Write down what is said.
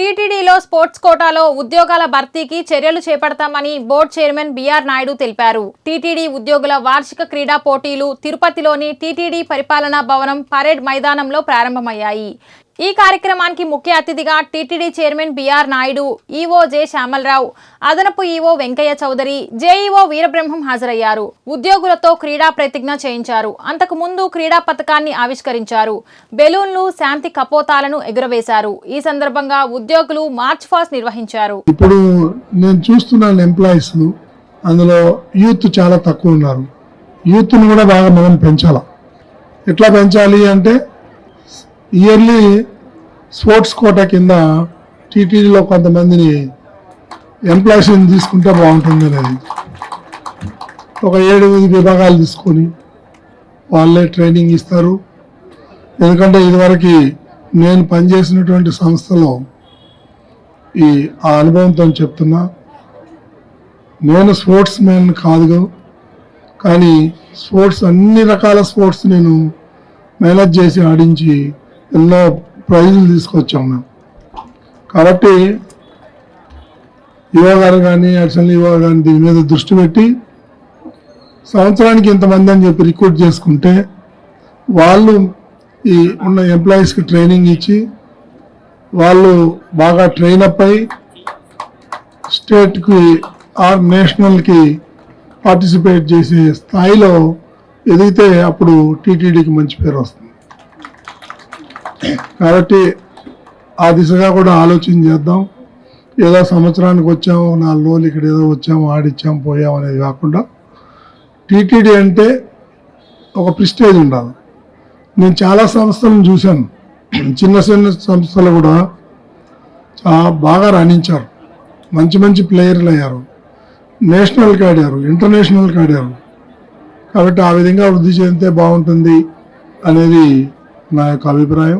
టీటీడీలో స్పోర్ట్స్ కోటాలో ఉద్యోగాల భర్తీకి చర్యలు చేపడతామని బోర్డు చైర్మన్ బిఆర్ నాయుడు తెలిపారు. టీటీడీ ఉద్యోగుల వార్షిక క్రీడా పోటీలు తిరుపతిలోని టీటీడీ పరిపాలనా భవనం పరేడ్ మైదానంలో ప్రారంభమయ్యాయి. ఈ కార్యక్రమానికి ముఖ్య అతిథిగా TTD chairman B R Naidu EO J Syamala Rao అదనపు ఈవో వెంకయ్య చౌదరి జేఈఓ వీరబ్రహ్మం హాజరయ్యారు. ఉద్యోగులతో క్రీడా ప్రతిజ్ఞ చేయించారు. అంతకు ముందు క్రీడా పథకాన్ని ఆవిష్కరించారు. బెలూన్లు శాంతి కపోతాలను ఎగురవేశారు. ఈ సందర్భంగా ఉద్యోగులు మార్చ్ ఫాస్ట్ నిర్వహించారు. ఇప్పుడు నేను చూస్తున్నాను ఎంప్లాయీస్ అందులో యూత్ చాలా తక్కువ ఉన్నారు. యూత్ను కూడా బాగా మనం పెంచాలి? ఎట్లా పెంచాలి అంటే ఇయర్లీ స్పోర్ట్స్ కోటా కింద టీటీడీలో కొంతమందిని ఎంప్లాయీస్ని తీసుకుంటే బాగుంటుంది అనేది ఒక ఏడు ఎనిమిది విభాగాలు తీసుకొని వాళ్ళే ట్రైనింగ్ ఇస్తారు. ఎందుకంటే ఇదివరకు నేను పనిచేసినటువంటి సంస్థలో ఈ ఆ అనుభవంతో చెప్తున్నా నేను స్పోర్ట్స్ మ్యాన్ కాదు కానీ స్పోర్ట్స్ అన్ని రకాల స్పోర్ట్స్ నేను మేనేజ్ చేసి ఆడించి ఎన్నో ప్రైజులు తీసుకొచ్చాం మేము. కాబట్టి యువ గారు కానీ అడిషనల్ యువ కానీ దీని మీద దృష్టి పెట్టి సంవత్సరానికి ఇంతమంది అని చెప్పి రిక్రూట్ చేసుకుంటే వాళ్ళు ఈ ఉన్న ఎంప్లాయీస్కి ట్రైనింగ్ ఇచ్చి వాళ్ళు బాగా ట్రైన్ అప్ అయి స్టేట్కి ఆర్ నేషనల్కి పార్టిసిపేట్ చేసే స్థాయిలో ఎదిగితే అప్పుడు టీటీడీకి మంచి పేరు వస్తుంది. కాబట్టి ఆ దిశగా కూడా ఆలోచన చేద్దాం. ఏదో సంవత్సరానికి వచ్చాము నాలుగు రోజులు ఇక్కడ ఏదో వచ్చాము ఆడిచ్చాము పోయాము అనేది కాకుండా టీటీడీ అంటే ఒక ప్రిస్టేజ్ ఉండాలి. నేను చాలా సంస్థలను చూశాను. చిన్న చిన్న సంస్థలు కూడా చాలా బాగా రాణించారు. మంచి మంచి ప్లేయర్లు అయ్యారు. నేషనల్కి ఆడారు ఇంటర్నేషనల్కి ఆడారు. కాబట్టి ఆ విధంగా వృద్ధి చెందితే బాగుంటుంది అనేది నా యొక్క అభిప్రాయం.